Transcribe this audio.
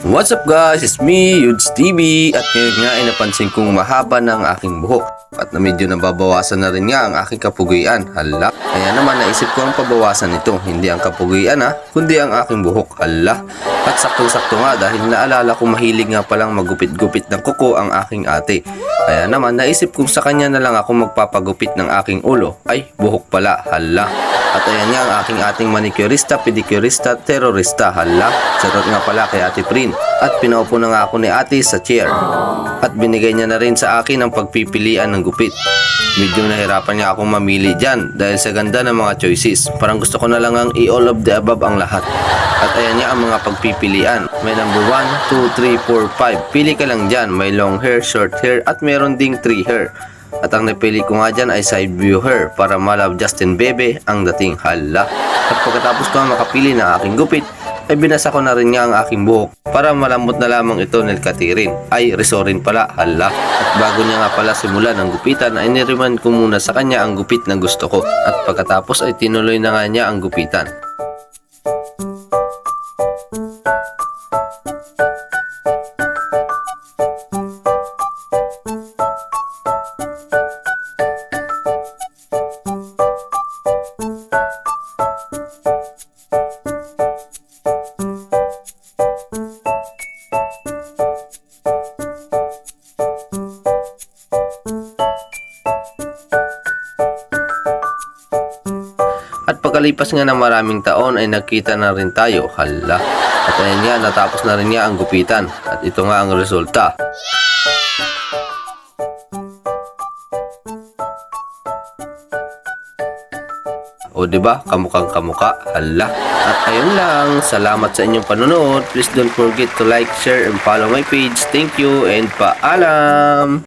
What's up guys? It's me, Yudes TV at ngayon nga ay napansin kong mahaba ng aking buhok at na medyo nababawasan na rin nga ang aking kapugian. Hala, kaya naman naisip ko ang pabawasan nito, hindi ang kapugian ha, kundi ang aking buhok. Hala, at saktong-sakto nga dahil naalala ko mahilig nga palang magupit-gupit ng kuko ang aking ate. Kaya naman naisip kong sa kanya na lang ako magpapagupit ng aking ulo. Ay, buhok pala. Hala. At ayan nga ang aking ating manicurista, pedicurista, terorista. Hala. Charot nga pala kay Ate Prin. At pinaupo na nga ako ni ate sa chair. At binigay niya na rin sa akin ang pagpipilian ng gupit. Medyo nahirapan niya akong mamili dyan dahil sa ganda ng mga choices. Parang gusto ko na lang ang i-all of the above ang lahat. At ayan niya ang mga pagpipilian. May number 1, 2, 3, 4, 5. Pili ka lang dyan. May long hair, short hair, at meron ding 3 hair. At ang napili ko nga dyan ay side view hair para malab Justin Bebe ang dating hala. At pagkatapos ko makapili ng aking gupit, ay binasa ko na rin nga ang aking buhok para malambot na lamang ito nilkatirin. Ay, resorin pala, hala. At bago niya nga pala simulan ang gupitan ay niriman ko muna sa kanya ang gupit na gusto ko. At pagkatapos ay tinuloy na nga niya ang gupitan. At pagkalipas nga ng maraming taon ay nagkita na rin tayo, hala. At ayan nga, natapos na rin niya ang gupitan. At ito nga ang resulta. O ba? Kamukhang kamuka. Hala. At ayun lang. Salamat sa inyong panonood. Please don't forget to like, share, and follow my page. Thank you and paalam.